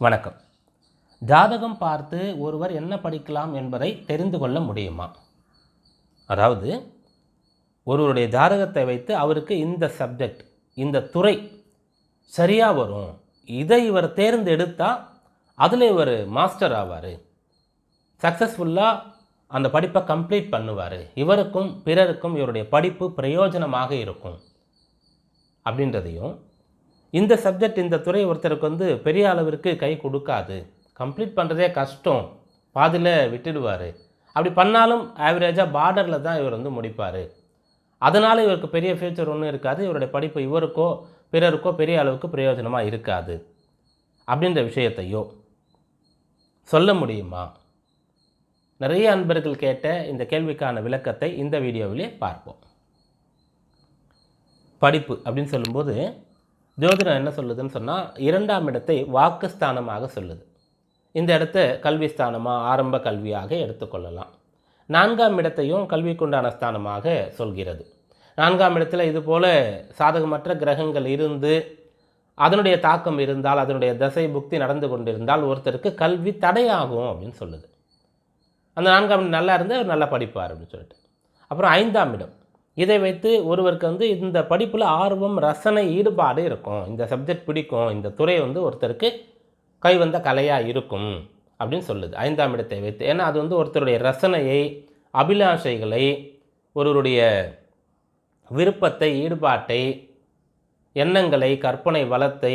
வணக்கம். ஜாதகம் பார்த்து ஒருவர் என்ன படிக்கலாம் என்பதை தெரிந்து கொள்ள முடியுமா? அதாவது ஒருவருடைய ஜாதகத்தை வைத்து அவருக்கு இந்த சப்ஜெக்ட் இந்த துறை சரியாக வரும். இதை இவர் தேர்ந்தெடுத்தால் அதில் இவர் மாஸ்டர் ஆவார். சக்ஸஸ்ஃபுல்லாக அந்த படிப்பை கம்ப்ளீட் பண்ணுவார். இவருக்கும் பிறருக்கும் இவருடைய படிப்பு பிரயோஜனமாக இருக்கும். அப்படின்றதையும் இந்த சப்ஜெக்ட் இந்த துறை ஒருத்தருக்கு வந்து பெரிய அளவிற்கு கை கொடுக்காது. கம்ப்ளீட் பண்ணுறதே கஷ்டம். பாதியில் விட்டுடுவார். அப்படி பண்ணாலும் ஆவரேஜாக பார்டரில் தான் இவர் வந்து முடிப்பார். அதனால் இவருக்கு பெரிய ஃபியூச்சர் ஒன்றும் இருக்காது. இவருடைய படிப்பு இவருக்கோ பிறருக்கோ பெரிய அளவுக்கு பிரயோஜனமாக இருக்காது. அப்படின்ற விஷயத்தையோ சொல்ல முடியுமா? நிறைய அன்பர்கள் கேட்ட இந்த கேள்விக்கான விளக்கத்தை இந்த வீடியோவிலே பார்ப்போம். படிப்பு அப்படின்னு சொல்லும்போது ஜோதிடம் என்ன சொல்லுதுன்னு சொன்னால் இரண்டாம் இடத்தை வாக்குஸ்தானமாக சொல்லுது. இந்த இடத்த கல்வி ஸ்தானமாக ஆரம்ப கல்வியாக எடுத்துக்கொள்ளலாம் நான்காம் இடத்தையும் கல்விக்குண்டான ஸ்தானமாக சொல்கிறது. நான்காம் இடத்துல இது போல் சாதகமற்ற கிரகங்கள் இருந்து அதனுடைய தாக்கம் இருந்தால் அதனுடைய தசை புக்தி நடந்து கொண்டிருந்தால் ஒருத்தருக்கு கல்வி தடையாகும் அப்படின்னு சொல்லுது. அந்த நான்காம் இடம் நல்லா இருந்தால் அவர் நல்லா படிப்பார் அப்படின்னு சொல்லிட்டு. அப்புறம் ஐந்தாம் இடம். இதை வைத்து ஒருவருக்கு வந்து இந்த படிப்பில் ஆர்வம் ரசனை ஈடுபாடு இருக்கும். இந்த சப்ஜெக்ட் பிடிக்கும். இந்த துறை வந்து ஒருத்தருக்கு கைவந்த கலையாக இருக்கும் அப்படின்னு சொல்லுது. ஐந்தாம் இடத்தை வைத்து. ஏன்னா அது வந்து ஒருத்தருடைய ரசனையை அபிலாஷைகளை ஒருவருடைய விருப்பத்தை ஈடுபாட்டை எண்ணங்களை கற்பனை வளத்தை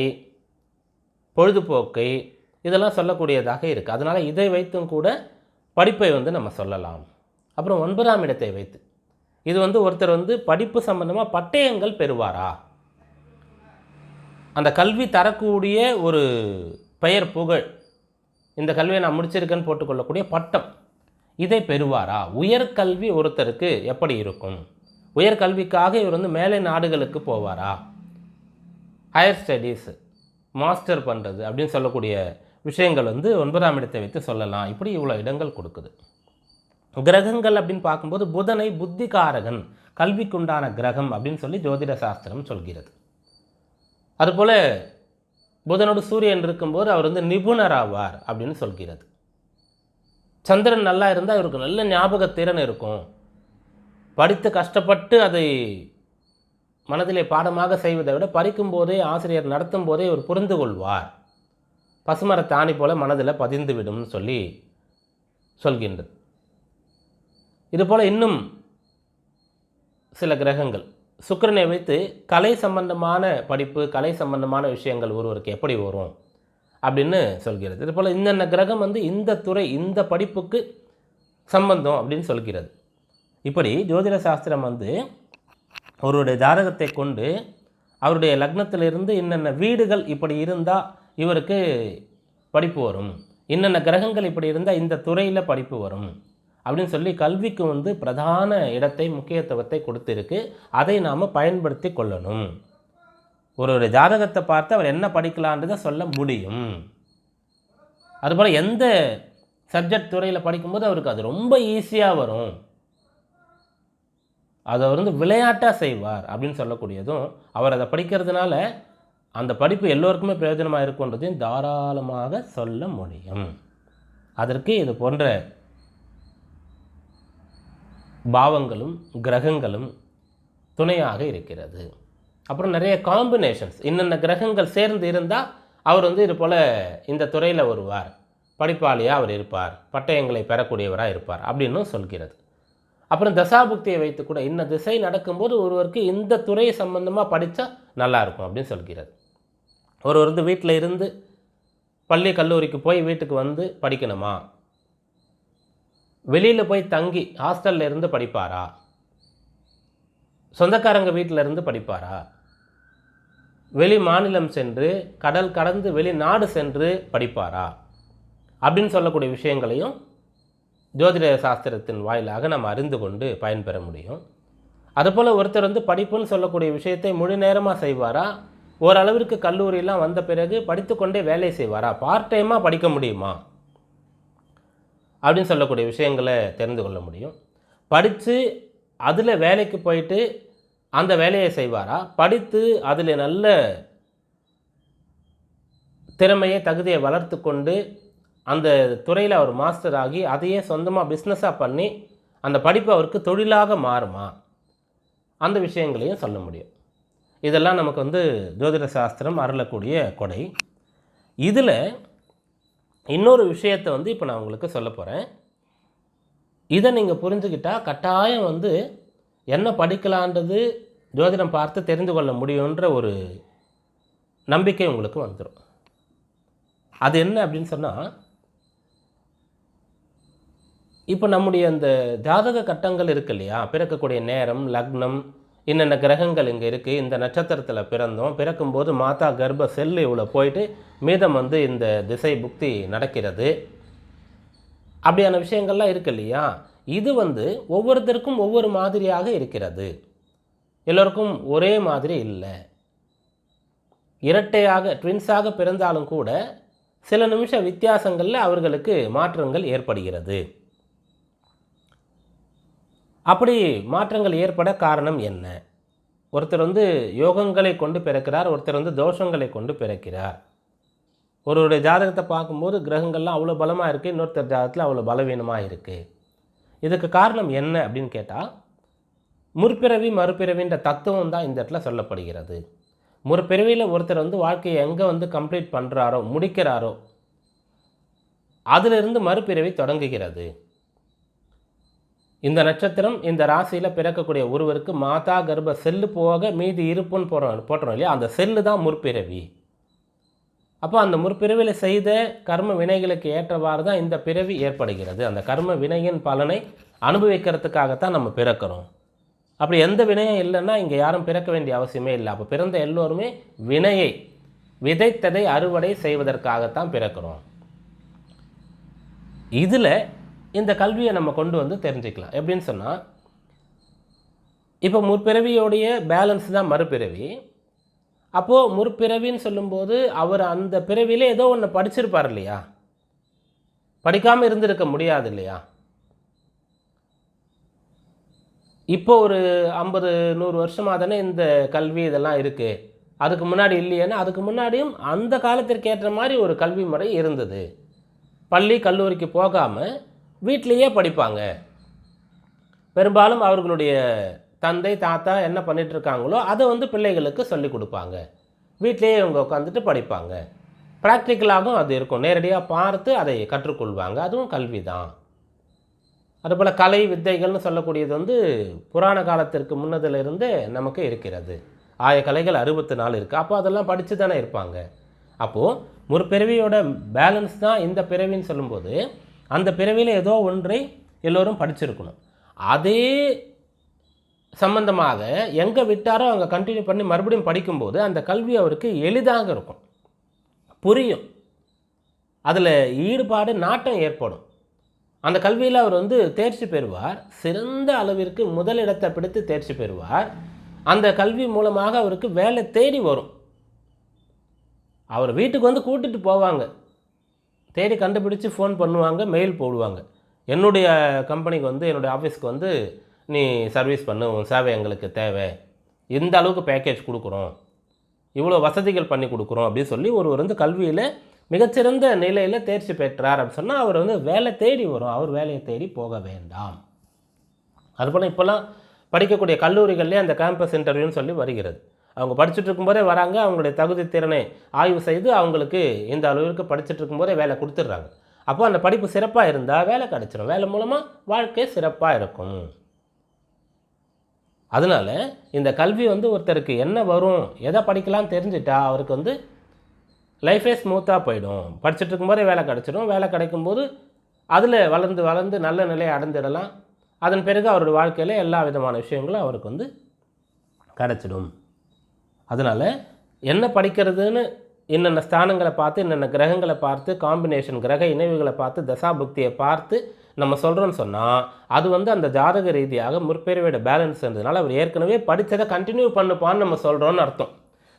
பொழுதுபோக்கை இதெல்லாம் சொல்லக்கூடியதாக இருக்குது அதனால் இதை வைத்தும் கூட படிப்பை வந்து நம்ம சொல்லலாம். அப்புறம் ஒன்பதாம் இடத்தை வைத்து. இது வந்து ஒருத்தர் வந்து படிப்பு சம்பந்தமாக பட்டயங்கள் பெறுவாரா? அந்த கல்வி தரக்கூடிய ஒரு பெயர் புகழ் இந்த கல்வியை நான் முடிச்சிருக்கேன்னு போட்டுக்கொள்ளக்கூடிய பட்டம் இதை பெறுவாரா? உயர்கல்வி ஒருத்தருக்கு எப்படி இருக்கும்? உயர்கல்விக்காக இவர் வந்து மேலை நாடுகளுக்கு போவாரா? ஹையர் ஸ்டடீஸ் மாஸ்டர் பண்ணுறது அப்படின்னு சொல்லக்கூடிய விஷயங்கள் வந்து ஒன்பதாம் இடத்தை வைத்து சொல்லலாம். இப்படி இவ்வளோ இடங்கள் கொடுக்குது. கிரகங்கள் அப்படின்னு பார்க்கும்போது புதனை புத்திகாரகன் கல்விக்குண்டான கிரகம் அப்படின்னு சொல்லி ஜோதிட சாஸ்திரம் சொல்கிறது. அதுபோல் புதனோடு சூரியன் இருக்கும்போது அவர் வந்து நிபுணர் ஆவார் அப்படின்னு சொல்கிறது. சந்திரன் நல்லா இருந்தால் இவருக்கு நல்ல ஞாபகத்திறன் இருக்கும். படித்து கஷ்டப்பட்டு அதை மனதிலே பாடமாக செய்வதை விட பறிக்கும் போதே ஆசிரியர் நடத்தும் போதே இவர் புரிந்து கொள்வார். பசுமரத்தாணி போல மனதில் பதிந்து விடும்னு சொல்லி சொல்கின்றது. இதுபோல் இன்னும் சில கிரகங்கள். சுக்கிரனை வைத்து கலை சம்பந்தமான படிப்பு கலை சம்பந்தமான விஷயங்கள் ஒருவருக்கு எப்படி வரும் அப்படின்னு சொல்கிறது. இதுபோல் இந்தந்த கிரகம் வந்து இந்த துறை இந்த படிப்புக்கு சம்பந்தம் அப்படின்னு சொல்கிறது. இப்படி ஜோதிட சாஸ்திரம் வந்து அவருடைய ஜாதகத்தை கொண்டு அவருடைய லக்னத்திலிருந்து என்னென்ன வீடுகள் இப்படி இருந்தால் இவருக்கு படிப்பு வரும். என்னென்ன கிரகங்கள் இப்படி இருந்தால் இந்த துறையில் படிப்பு வரும். அப்படின்னு சொல்லி கல்விக்கு வந்து பிரதான இடத்தை முக்கியத்துவத்தை கொடுத்துருக்கு. அதை நாம் பயன்படுத்தி கொள்ளணும். ஒரு ஒரு ஜாதகத்தை பார்த்து அவர் என்ன படிக்கலான்றதை சொல்ல முடியும். அதுபோல் எந்த சப்ஜெக்ட் துறையில் படிக்கும்போது அவருக்கு அது ரொம்ப ஈஸியாக வரும். அதை அவர் வந்து விளையாட்டாக செய்வார் அப்படின்னு சொல்லக்கூடியதும் அவர் அதை படிக்கிறதுனால அந்த படிப்பு எல்லோருக்குமே பிரயோஜனமாக இருக்குன்றதையும் தாராளமாக சொல்ல முடியும். அதற்கு இது போன்ற பாவங்களும் கிரகங்களும் துணையாக இருக்கிறது. அப்புறம் நிறைய காம்பினேஷன்ஸ் இன்னென்ன கிரகங்கள் சேர்ந்து இருந்தால் அவர் வந்து இது போல் இந்த துறையில் வருவார். படிப்பாளியாக அவர் இருப்பார். பட்டயங்களை பெறக்கூடியவராக இருப்பார் அப்படின்னும் சொல்கிறது. அப்புறம் தசாபுக்தியை வைத்து கூட இந்த திசை நடக்கும்போது ஒருவருக்கு இந்த துறை சம்பந்தமாக படித்தா நல்லாயிருக்கும் அப்படின்னு சொல்கிறது. ஒருவர் வந்து வீட்டில் இருந்து பள்ளி கல்லூரிக்கு போய் வீட்டுக்கு வந்து படிக்கணுமா? வெளியில் போய் தங்கி ஹாஸ்டலில் இருந்து படிப்பாரா? சொந்தக்காரங்க வீட்டில் இருந்து படிப்பாரா? வெளி மாநிலம் சென்று கடல் கடந்து வெளிநாடு சென்று படிப்பாரா? அப்படின்னு சொல்லக்கூடிய விஷயங்களையும் ஜோதிட சாஸ்திரத்தின் வாயிலாக நம்ம அறிந்து கொண்டு பயன்பெற முடியும். அதுபோல் ஒருத்தர் வந்து படிப்புன்னு சொல்லக்கூடிய விஷயத்தை முழு நேரமாக செய்வாரா? ஓரளவிற்கு கல்லூரியெலாம் வந்த பிறகு படித்துக்கொண்டே வேலை செய்வாரா? பார்ட் டைமாக படிக்க முடியுமா? அப்படின்னு சொல்லக்கூடிய விஷயங்களை தெரிந்து கொள்ள முடியும். படித்து அதில் வேலைக்கு போயிட்டு அந்த வேலையை செய்வாரா? படித்து அதில் நல்ல திறமையை தகுதியை வளர்த்து கொண்டு அந்த துறையில் அவர் மாஸ்டர் ஆகி அதையே சொந்தமாக பிஸ்னஸாக பண்ணி அந்த படிப்பு அவருக்கு தொழிலாக மாறுமா? அந்த விஷயங்களையும் சொல்ல முடியும். இதெல்லாம் நமக்கு வந்து ஜோதிட சாஸ்திரம் அருளக்கூடிய கொடை. இதில் இன்னொரு விஷயத்தை வந்து இப்போ நான் உங்களுக்கு சொல்ல போகிறேன் இதை நீங்கள் புரிஞ்சுக்கிட்டால் கட்டாயம் வந்து என்ன படிக்கலான்றது ஜோதிடம் பார்த்து தெரிந்து கொள்ள முடியுன்ற ஒரு நம்பிக்கை உங்களுக்கு வந்துடும் அது என்ன அப்படின்னு சொன்னால் இப்போ நம்முடைய அந்த ஜாதக கட்டங்கள் இருக்கு இல்லையா? பிறக்கக்கூடிய நேரம் லக்னம் என்னென்ன கிரகங்கள் இங்கே இருக்குது இந்த நட்சத்திரத்தில் பிறந்தோம். பிறக்கும்போது மாதா கர்ப்ப செல்லு இவ்வளோ போயிட்டு மீதம் வந்து இந்த திசை புக்தி நடக்கிறது. அப்படியான விஷயங்கள்லாம் இருக்கு இல்லையா? இது வந்து ஒவ்வொருத்தருக்கும் ஒவ்வொரு மாதிரியாக இருக்கிறது. எல்லோருக்கும் ஒரே மாதிரி இல்லை. இரட்டையாக ட்வின்ஸாக பிறந்தாலும் கூட சில நிமிஷ வித்தியாசங்களில் அவர்களுக்கு மாற்றங்கள் ஏற்படுகிறது. அப்படி மாற்றங்கள் ஏற்பட காரணம் என்ன? ஒருத்தர் வந்து யோகங்களை கொண்டு பிறக்கிறார் ஒருத்தர் வந்து தோஷங்களை கொண்டு பிறக்கிறார். ஒருவருடைய ஜாதகத்தை பார்க்கும்போது கிரகங்கள்லாம் அவ்வளோ பலமாக இருக்குது இன்னொருத்தர் ஜாதகத்தில் அவ்வளோ பலவீனமாக இருக்குது இதுக்கு காரணம் என்ன அப்படின்னு கேட்டால் முற்பிறவி மறுபிறவின்ற தத்துவம் தான் இந்த இடத்துல சொல்லப்படுகிறது. முற்பிறவியில் ஒருத்தர் வந்து வாழ்க்கையை எங்கே வந்து கம்ப்ளீட் பண்ணுறாரோ முடிக்கிறாரோ அதிலிருந்து மறுபிறவி தொடங்குகிறது. இந்த நட்சத்திரம் இந்த ராசியில் பிறக்கக்கூடிய ஒருவருக்கு மாதா கர்ப்ப செல்லு போக மீதி இருப்புன்னு போடுறோம் போட்டுறோம் இல்லையா? அந்த செல்லு தான் முற்பிறவி. அப்போ அந்த முற்பிறவியில் செய்த கர்ம வினைகளுக்கு ஏற்றவாறு தான் இந்த பிறவி ஏற்படுகிறது. அந்த கர்ம வினையின் பலனை அனுபவிக்கிறதுக்காகத்தான் நம்ம பிறக்கிறோம். அப்படி எந்த வினையும் இல்லைன்னா இங்கே யாரும் பிறக்க வேண்டிய அவசியமே இல்லை. அப்போ பிறந்த எல்லோருமே வினையை விதைத்ததை அறுவடை செய்வதற்காகத்தான் பிறக்கிறோம். இதில் இந்த கல்வியை நம்ம கொண்டு வந்து தெரிஞ்சுக்கலாம். எப்படின்னு சொன்னால் இப்போ முற்பிறவியோடைய பேலன்ஸ் தான் மறுபிறவி. அப்போது முற்பிறவின்னு சொல்லும்போது அவர் அந்த பிறவியில் ஏதோ ஒன்று படிச்சிருப்பார் இல்லையா? படிக்காமல் இருந்திருக்க முடியாது இல்லையா? இப்போ ஒரு ஐம்பது நூறு வருஷமாக தானே இந்த கல்வி இதெல்லாம் இருக்குது அதுக்கு முன்னாடி இல்லையேன்னா அதுக்கு முன்னாடியும் அந்த காலத்திற்கு ஏற்ற மாதிரி ஒரு கல்வி முறை இருந்தது. பள்ளி கல்லூரிக்கு போகாமல் வீட்லேயே படிப்பாங்க. பெரும்பாலும் அவர்களுடைய தந்தை தாத்தா என்ன பண்ணிட்டு இருக்காங்களோ அதை வந்து பிள்ளைகளுக்கு சொல்லிக் கொடுப்பாங்க. வீட்லேயே இவங்க உட்காந்துட்டு படிப்பாங்க. ப்ராக்டிக்கலாகவும் அது இருக்கும். நேரடியாக பார்த்து அதை கற்றுக்கொள்வாங்க. அதுவும் கல்வி தான் அதுபோல் கலை வித்தைகள்னு சொல்லக்கூடியது வந்து புராண காலத்திற்கு முன்னதிலிருந்து நமக்கு இருக்கிறது. ஆய கலைகள் அறுபத்தி நாலு இருக்குது அப்போ அதெல்லாம் படித்து தானே இருப்பாங்க. அப்போது ஒரு பிறவியோட பேலன்ஸ் தான் இந்த பிறவின்னு சொல்லும்போது அந்த பிறவியில் ஏதோ ஒன்றை எல்லோரும் படிச்சிருக்கணும். அதே சம்பந்தமாக எங்கே விட்டாரோ அங்கே கண்டினியூ பண்ணி மறுபடியும் படிக்கும்போது அந்த கல்வி அவருக்கு எளிதாக இருக்கும். புரியும். அதில் ஈடுபாடு நாட்டம் ஏற்படும். அந்த கல்வியில் அவர் வந்து தேர்ச்சி பெறுவார். சிறந்த அளவிற்கு முதலிடத்தை பிடித்து தேர்ச்சி பெறுவார். அந்த கல்வி மூலமாக அவருக்கு வேலை தேடி வரும். அவர் வீட்டுக்கு வந்து கூட்டிட்டு போவாங்க. தேடி கண்டுபிடிச்சு ஃபோன் பண்ணுவாங்க மெயில் போடுவாங்க. என்னுடைய கம்பெனிக்கு வந்து என்னுடைய ஆஃபீஸ்க்கு வந்து நீ சர்வீஸ் பண்ணு உன் சேவை எங்களுக்கு தேவை. இந்த அளவுக்கு பேக்கேஜ் கொடுக்குறோம். இவ்வளோ வசதிகள் பண்ணி கொடுக்குறோம் அப்படின்னு சொல்லி ஒருவர் வந்து கல்வியில் மிகச்சிறந்த நிலையில் தேர்ச்சி பெற்றார் அப்படின்னு சொன்னால் அவர் வந்து வேலை தேடி வரும். அவர் வேலையை தேடி போக வேண்டாம். அதுபோல் இப்போல்லாம் படிக்கக்கூடிய கல்லூரிகள்லேயே அந்த கேம்பஸ் இன்டர்வியூன்னு சொல்லி வருகிறது. அவங்க படிச்சுட்டு இருக்கும்போதே வராங்க அவங்களுடைய தகுதி திறனை ஆய்வு செய்து அவங்களுக்கு இந்த அளவிற்கு படிச்சுட்டு இருக்கும்போதே வேலை கொடுத்துட்றாங்க. அப்போ அந்த படிப்பு சிறப்பாக இருந்தால் வேலை கிடச்சிரும். வேலை மூலமாக வாழ்க்கை சிறப்பாக இருக்கும். அதனால இந்த கல்வி வந்து ஒருத்தருக்கு என்ன வரும் எதை படிக்கலாம் தெரிஞ்சிட்டா அவருக்கு வந்து லைஃபே ஸ்மூத்தாக போயிடும். படிச்சுட்டு இருக்கும்போதே வேலை கிடச்சிடும் வேலை கிடைக்கும்போது அதில் வளர்ந்து வளர்ந்து நல்ல நிலையை அடைந்திடலாம். அதன் பிறகு அவருடைய வாழ்க்கையில் எல்லா விதமான விஷயங்களும் அவருக்கு வந்து கிடச்சிடும். அதனால் என்ன படிக்கிறதுன்னு என்னென்ன ஸ்தானங்களை பார்த்து என்னென்ன கிரகங்களை பார்த்து காம்பினேஷன் கிரக இணைவுகளை பார்த்து தசாபுக்தியை பார்த்து நம்ம சொல்கிறோன்னு சொன்னால் அது வந்து அந்த ஜாதக ரீதியாக முற்பிறவியோட பேலன்ஸ் இருந்ததுனால அவர் ஏற்கனவே படித்ததை கண்டினியூ பண்ணுப்பான்னு நம்ம சொல்கிறோன்னு அர்த்தம்.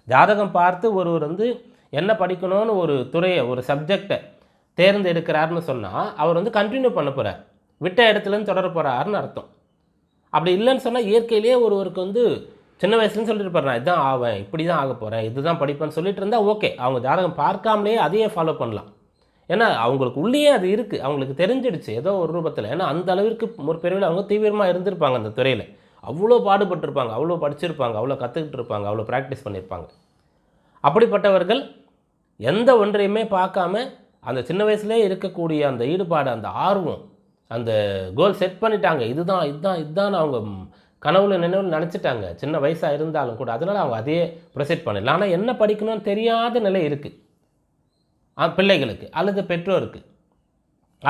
ஜாதகம் பார்த்து ஒருவர் வந்து என்ன படிக்கணும்னு ஒரு துறையை ஒரு சப்ஜெக்டை தேர்ந்தெடுக்கிறாருன்னு சொன்னால் அவர் வந்து கண்டினியூ பண்ண போகிறார் விட்ட இடத்துலேருந்து தொடர போகிறாருன்னு அர்த்தம். அப்படி இல்லைன்னு சொன்னால் இயற்கையிலேயே ஒருவருக்கு வந்து சின்ன வயசுலேருந்து சொல்லிட்டு இருப்பார் நான் இதான் ஆவேன் இப்படி தான் ஆக போகிறேன் இதுதான் படிப்பேன்னு சொல்லிட்டு இருந்தால் ஓகே அவங்க ஜாதகம் பார்க்காமலே அதையே ஃபாலோ பண்ணலாம். ஏன்னா அவங்களுக்கு உள்ளேயே அது இருக்குது அவங்களுக்கு தெரிஞ்சிடுச்சு ஏதோ ஒரு ரூபத்தில். ஏன்னா அந்த அளவிற்கு ஒரு பெருவில் அவங்க தீவிரமாக இருந்திருப்பாங்க அந்த துறையில். அவ்வளோ பாடுபட்டிருப்பாங்க அவ்வளோ படிச்சிருப்பாங்க அவ்வளோ கற்றுக்கிட்டு இருப்பாங்க அவ்வளோ ப்ராக்டிஸ் பண்ணியிருப்பாங்க அப்படிப்பட்டவர்கள் எந்த ஒன்றையுமே பார்க்காம அந்த சின்ன வயசுலேயே இருக்கக்கூடிய அந்த ஈடுபாடு அந்த ஆர்வம் அந்த கோல் செட் பண்ணிட்டாங்க இதுதான் இதுதான் இதுதான் அவங்க கனவுல நினைவில் நினச்சிட்டாங்க. சின்ன வயசாக இருந்தாலும் கூட அதனால் அவங்க அதையே ப்ரொசீட் பண்ணல. ஆனால் என்ன படிக்கணும்னு தெரியாத நிலை இருக்குது பிள்ளைகளுக்கு அல்லது பெற்றோருக்கு.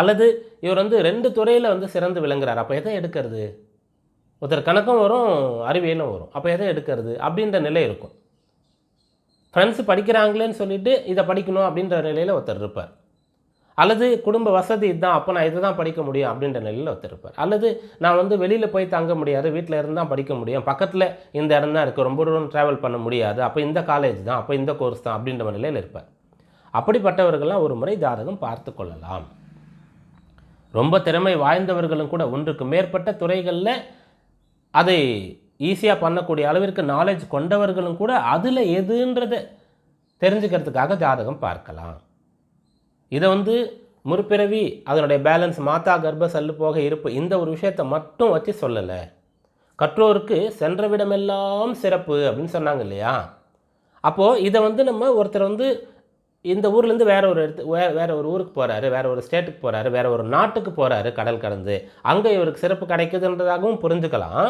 அல்லது இவர் வந்து ரெண்டு துறையில் வந்து சிறந்து விளங்குறார். அப்போ எதை எடுக்கிறது? ஒருத்தர் கணக்கும் வரும் அறிவியலும் வரும். அப்போ எதை எடுக்கிறது? அப்படின்ற நிலை இருக்கும். ஃப்ரெண்ட்ஸ் படிக்கிறாங்களேன்னு சொல்லிட்டு இதை படிக்கணும் அப்படின்ற நிலையில் ஒருத்தர் இருப்பார். அல்லது குடும்ப வசதி இதுதான் அப்போ நான் இதை தான் படிக்க முடியும் அப்படின்ற நிலையில் ஒருத்தர் அல்லது நான் வந்து வெளியில் போய் தங்க முடியாது வீட்டில் இருந்து தான் படிக்க முடியும். பக்கத்தில் இந்த இடம் தான் இருக்குது ரொம்ப தூரம் ட்ராவல் பண்ண முடியாது. அப்போ இந்த காலேஜ் தான் அப்போ இந்த கோர்ஸ் தான் அப்படின்ற நிலையில் இருப்பார். அப்படிப்பட்டவர்கள்லாம் ஒரு முறை ஜாதகம் பார்த்து கொள்ளலாம். ரொம்ப திறமை வாய்ந்தவர்களும் கூட ஒன்றுக்கு மேற்பட்ட துறைகளில் அதை ஈஸியாக பண்ணக்கூடிய அளவிற்கு நாலேஜ் கொண்டவர்களும் கூட அதில் எதுன்றதை தெரிஞ்சுக்கிறதுக்காக ஜாதகம் பார்க்கலாம். இதை வந்து முற்பிறவி அதனுடைய பேலன்ஸ் மாதா கர்ப்ப சல்லு போக இருப்பு இந்த ஒரு விஷயத்தை மட்டும் வச்சு சொல்லலை. கற்றோருக்கு சென்ற விடமெல்லாம் சிறப்பு அப்படின்னு சொன்னாங்க இல்லையா? அப்போது இதை வந்து நம்ம ஒருத்தர் வந்து இந்த ஊர்லேருந்து வேற ஒரு இடத்து வே வேற ஒரு ஊருக்கு போகிறாரு வேற ஒரு ஸ்டேட்டுக்கு போகிறாரு வேற ஒரு நாட்டுக்கு போகிறாரு கடல் கடந்து. அங்கே இவருக்கு சிறப்பு கிடைக்குதுன்றதாகவும் புரிஞ்சுக்கலாம்.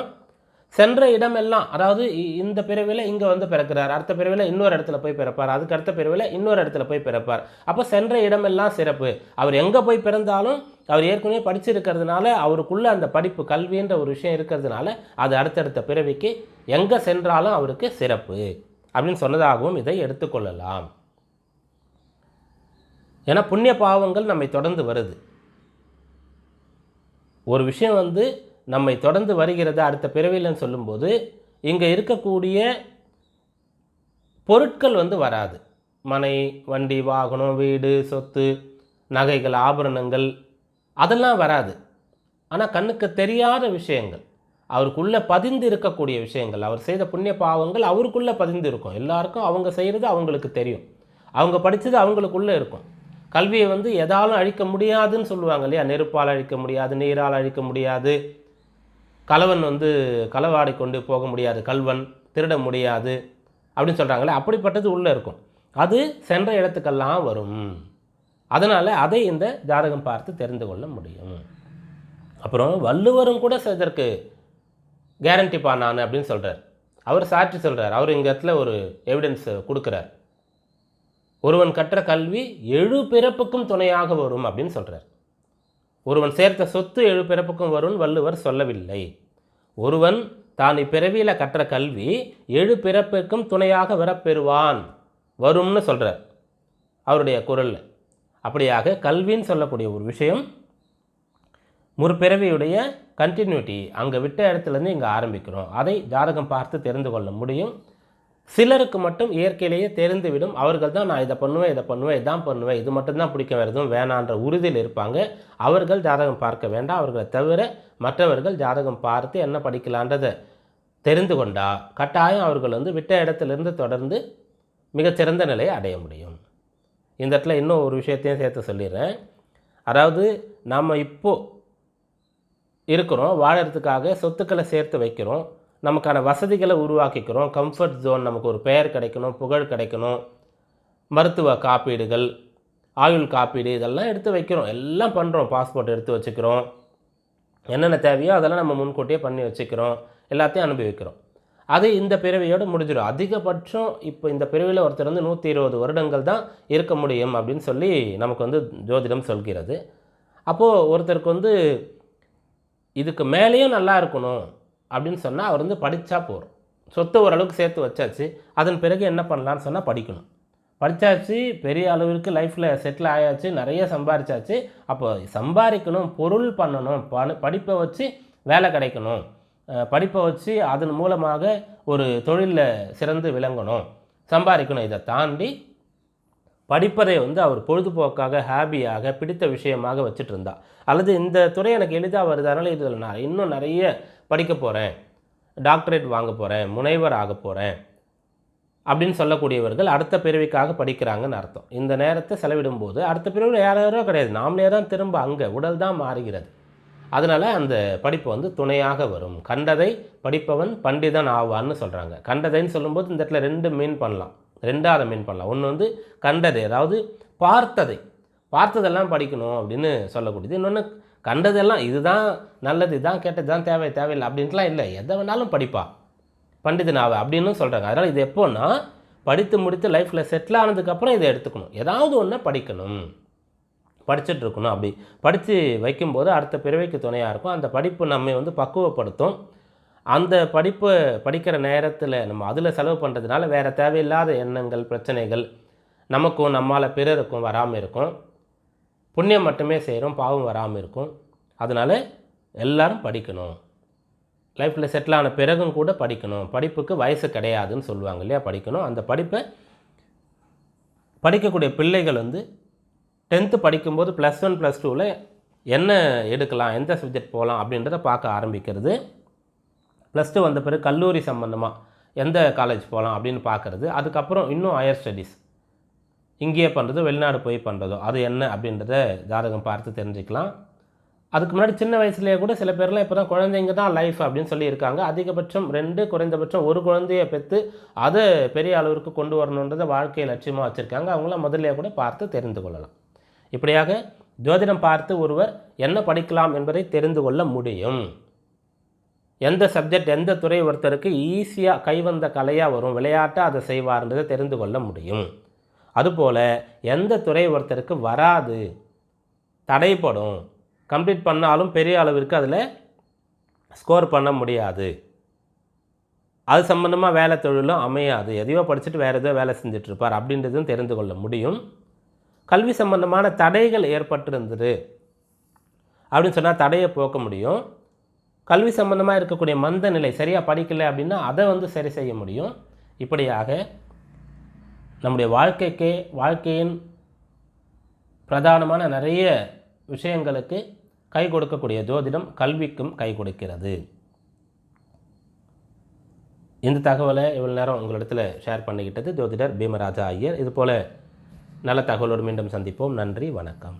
சென்ற இடமெல்லாம் அதாவது இ- இந்த பிறவியில் இங்கே வந்து பிறக்கிறார் அடுத்த பிறவியில் இன்னொரு இடத்துல போய் பிறப்பார் அதுக்கு அடுத்த பிறவியில் இன்னொரு இடத்துல போய் பிறப்பார். அப்போ சென்ற இடமெல்லாம் சிறப்பு. அவர் எங்கே போய் பிறந்தாலும் அவர் ஏற்கனவே படிச்சிருக்கிறதுனால அவருக்குள்ளே அந்த படிப்பு கல்வின்ற ஒரு விஷயம் இருக்கிறதுனால அது அடுத்தடுத்த பிறவிக்கு எங்கே சென்றாலும் அவருக்கு சிறப்பு. அப்படின்னு சொன்னதாகவும் இதை எடுத்துக்கொள்ளலாம் ஏன்னா புண்ணிய பாவங்கள் நம்மை தொடர்ந்து வருது. ஒரு விஷயம் வந்து நம்மை தொடர்ந்து வருகிறது அடுத்த பிறவிலன்னு சொல்லும்போது இங்கே இருக்கக்கூடிய பொருட்கள் வந்து வராது. மனை வண்டி வாகனம் வீடு சொத்து நகைகள் ஆபரணங்கள் அதெல்லாம் வராது. ஆனால் கண்ணுக்கு தெரியாத விஷயங்கள் அவருக்குள்ளே பதிந்து இருக்கக்கூடிய விஷயங்கள் அவர் செய்த புண்ணிய பாவங்கள் அவருக்குள்ளே பதிந்து இருக்கும். எல்லாருக்கும் அவங்க செய்கிறது அவங்களுக்கு தெரியும். அவங்க படித்தது அவங்களுக்குள்ளே இருக்கும். கல்வியை வந்து எதாலும் அழிக்க முடியாதுன்னு சொல்லுவாங்க இல்லையா? நெருப்பால் அழிக்க முடியாது நீரால் அழிக்க முடியாது. கலவன் வந்து களவாடி கொண்டு போக முடியாது கல்வன் திருட முடியாது அப்படின்னு சொல்கிறாங்களே அப்படிப்பட்டது உள்ளே இருக்கும். அது சென்ற இடத்துக்கெல்லாம் வரும். அதனால் அதை இந்த ஜாதகம் பார்த்து தெரிந்து கொள்ள முடியும். அப்புறம் வள்ளுவரும் கூட ச- இதற்கு கேரண்டிப்பா நான் அப்படின்னு சொல்கிறார் அவர் சாட்சி சொல்கிறார் அவர் இந்த இடத்துல ஒரு எவிடன்ஸ் கொடுக்குறார். ஒருவன் கற்ற கல்வி எழு பிறப்புக்கும் துணையாக வரும் அப்படின்னு சொல்கிறார் ஒருவன் சேர்த்த சொத்து எழு பிறப்புக்கும் வரும்னு வள்ளுவர் சொல்லவில்லை. ஒருவன் தான் இப்பிறவியில் கற்ற கல்வி எழு பிறப்பிற்கும் துணையாக வரப்பெறுவான் வரும்னு சொல்கிறார் அவருடைய குரலில். அப்படியாக கல்வின்னு சொல்லக்கூடிய ஒரு விஷயம் முற்பிறவியுடைய கண்டினியூட்டி அங்கே விட்ட இடத்துலேருந்து இங்கே ஆரம்பிக்கிறோம். அதை ஜாதகம் பார்த்து தெரிந்து கொள்ள முடியும். சிலருக்கு மட்டும் இயற்கையிலேயே தெரிந்துவிடும். அவர்கள் தான் நான் இதை பண்ணுவேன் இதை பண்ணுவேன் இதான் பண்ணுவேன் இது மட்டும்தான் பிடிக்கும் வேறு எதுவும் வேணான்ற உறுதியில் இருப்பாங்க. அவர்கள் ஜாதகம் பார்க்க வேண்டாம். அவர்களை தவிர மற்றவர்கள் ஜாதகம் பார்த்து என்ன படிக்கலான்றதை தெரிந்து கொண்டா கட்டாயம் அவர்கள் வந்து விட்ட இடத்திலிருந்து தொடர்ந்து மிகச்சிறந்த நிலையை அடைய முடியும். இந்த இடத்துல இன்னும் ஒரு விஷயத்தையும் சேர்த்து சொல்லிடுறேன். அதாவது நாம் இப்போது இருக்கிறோம் வாழறதுக்காக சொத்துக்களை சேர்த்து வைக்கிறோம். நமக்கான வசதிகளை உருவாக்கிக்கிறோம். கம்ஃபர்ட் ஜோன் நமக்கு ஒரு பெயர் கிடைக்கணும் புகழ் கிடைக்கணும். மருத்துவ காப்பீடுகள் ஆயுள் காப்பீடு இதெல்லாம் எடுத்து வைக்கிறோம். எல்லாம் பண்ணுறோம் பாஸ்போர்ட் எடுத்து வச்சுக்கிறோம். என்னென்ன தேவையோ அதெல்லாம் நம்ம முன்கூட்டியே பண்ணி வச்சுக்கிறோம். எல்லாத்தையும் அனுபவிக்கிறோம். அது இந்த பிறவியோடு முடிஞ்சிடும். அதிகபட்சம் இப்போ இந்த பிறவியில் ஒருத்தர் வந்து நூற்றி இருபது வருடங்கள் தான் இருக்க முடியும் அப்படின்னு சொல்லி நமக்கு வந்து ஜோதிடம் சொல்கிறது. அப்போது ஒருத்தருக்கு வந்து இதுக்கு மேலேயும் நல்லா இருக்கணும். அப்படின்னு சொன்னால் அவர் வந்து படித்தா போகிறோம் சொத்து ஓரளவுக்கு சேர்த்து வச்சாச்சு. அதன் பிறகு என்ன பண்ணலான்னு சொன்னால் படிக்கணும். படித்தாச்சு பெரிய அளவிற்கு லைஃப்பில் செட்டில் ஆயாச்சு நிறைய சம்பாரிச்சாச்சு. அப்போ சம்பாதிக்கணும் பொருள் பண்ணணும் பண படிப்பை வச்சு வேலை கிடைக்கணும். படிப்பை வச்சு அதன் மூலமாக ஒரு தொழிலில் சிறந்து விளங்கணும். சம்பாதிக்கணும். இதை தாண்டி படிப்பதை வந்து அவர் பொழுதுபோக்காக ஹாபியாக பிடித்த விஷயமாக வச்சுட்டு இருந்தா அல்லது இந்த துறை எனக்கு எளிதாக வருது அதனால் இதில் நான் இன்னும் நிறைய படிக்க போகிறேன் டாக்டரேட் வாங்க போகிறேன் முனைவர் ஆக போகிறேன் அப்படின்னு சொல்லக்கூடியவர்கள் அடுத்த பிறவிக்காக படிக்கிறாங்கன்னு அர்த்தம். இந்த நேரத்தை செலவிடும்போது அடுத்த பிறவியில் யாரோ யாரோ கிடையாது. நாமளே தான் திரும்ப அங்கே உடல் தான் மாறுகிறது. அதனால் அந்த படிப்பு வந்து துணையாக வரும். கண்டதை படிப்பவன் பண்டிதன் ஆவான்னு சொல்கிறாங்க கண்டதைன்னு சொல்லும்போது இந்த இடத்துல ரெண்டு மீன் பண்ணலாம். ரெண்டாவது மீன் பண்ணலாம். ஒன்று வந்து கண்டதை அதாவது பார்த்ததை. பார்த்ததெல்லாம் படிக்கணும் அப்படின்னு சொல்லக்கூடியது. இன்னொன்று கண்டதெல்லாம் இதுதான் நல்லது இதுதான் கேட்டது தான் தேவை தேவையில்லை அப்படின்ட்டுலாம் இல்லை. எதை வேணாலும் படிப்பா. பண்டிதனாவை அப்படின்னு சொல்கிறாங்க அதனால் இது எப்போன்னா படித்து முடித்து லைஃப்பில் செட்டில் ஆனதுக்கப்புறம் இதை எடுத்துக்கணும். ஏதாவது ஒன்று படிக்கணும். படிச்சுட்டு இருக்கணும் அப்படி. படித்து வைக்கும்போது அடுத்த பிறவைக்கு துணையாக இருக்கும். அந்த படிப்பு நம்மை வந்து பக்குவப்படுத்தும். அந்த படிப்பு படிக்கிற நேரத்தில் நம்ம அதில் செலவு பண்ணுறதுனால வேறு தேவையில்லாத எண்ணங்கள் பிரச்சனைகள் நமக்கும் நம்மால் பிறருக்கும் வராமல் இருக்கும். புண்ணியம் மட்டுமே செய்கிறோம் பாவம் வராமல் இருக்கும். அதனால் எல்லாரும் படிக்கணும். லைஃப்பில் செட்டில் ஆன பிறகும் கூட படிக்கணும். படிப்புக்கு வயசு கிடையாதுன்னு சொல்லுவாங்க இல்லையா? படிக்கணும். அந்த படிப்பை படிக்கக்கூடிய பிள்ளைகள் வந்து டென்த்து படிக்கும்போது ப்ளஸ் ஒன் ப்ளஸ் டூவில் என்ன எடுக்கலாம் எந்த சப்ஜெக்ட் போகலாம் அப்படின்றத பார்க்க ஆரம்பிக்கிறது. ப்ளஸ் டூ வந்த பிறகு கல்லூரி சம்மந்தமாக எந்த காலேஜ் போகலாம் அப்படின்னு பார்க்குறது. அதுக்கப்புறம் இன்னும் ஹையர் ஸ்டடீஸ் இங்கேயே பண்ணுறதோ வெளிநாடு போய் பண்ணுறதோ அது என்ன அப்படின்றத ஜாதகம் பார்த்து தெரிஞ்சுக்கலாம். அதுக்கு முன்னாடி சின்ன வயசுலேயே கூட சில பேர்லாம் இப்போ தான் குழந்தைங்க தான் லைஃப் அப்படின்னு சொல்லி இருக்காங்க அதிகபட்சம் ரெண்டு குறைந்தபட்சம் ஒரு குழந்தையை பெற்று அதை பெரிய அளவிற்கு கொண்டு வரணுன்றதை வாழ்க்கையை லட்சியமாக வச்சுருக்காங்க. அவங்களாம் முதல்ல கூட பார்த்து தெரிந்து கொள்ளலாம். இப்படியாக ஜோதிடம் பார்த்து ஒருவர் என்ன படிக்கலாம் என்பதை தெரிந்து கொள்ள முடியும். எந்த சப்ஜெக்ட் எந்த துறை ஒருத்தருக்கு ஈஸியாக கைவந்த கலையாக வரும் விளையாட்டாக அதை செய்வார்ன்றதை தெரிந்து கொள்ள முடியும். அதுபோல் எந்த துறை ஒருத்தருக்கு வராது தடைப்படும் கம்ப்ளீட் பண்ணாலும் பெரிய அளவிற்கு அதில் ஸ்கோர் பண்ண முடியாது. அது சம்மந்தமாக வேலை தொழிலும் அமையாது. எதையோ படிச்சுட்டு வேறு எதோ வேலை செஞ்சிட்ருப்பார் அப்படின்றதும் தெரிந்து கொள்ள முடியும். கல்வி சம்பந்தமான தடைகள் ஏற்பட்டிருந்தது அப்படின்னு சொன்னால் தடையை போக்க முடியும். கல்வி சம்பந்தமாக இருக்கக்கூடிய மந்த நிலை சரியாக படிக்கலை அப்படின்னா அதை வந்து சரி செய்ய முடியும். இப்படியாக நம்முடைய வாழ்க்கைக்கே வாழ்க்கையின் பிரதானமான நிறைய விஷயங்களுக்கு கை கொடுக்கக்கூடிய ஜோதிடம் கல்விக்கும் கை கொடுக்கிறது. இந்த தகவலை இவ்வளோ நேரம் உங்களிடத்தில் ஷேர் பண்ணிக்கிட்டது ஜோதிடர் பீமராஜா ஐயர். இது போல் நல்ல தகவலோடு மீண்டும் சந்திப்போம். நன்றி வணக்கம்.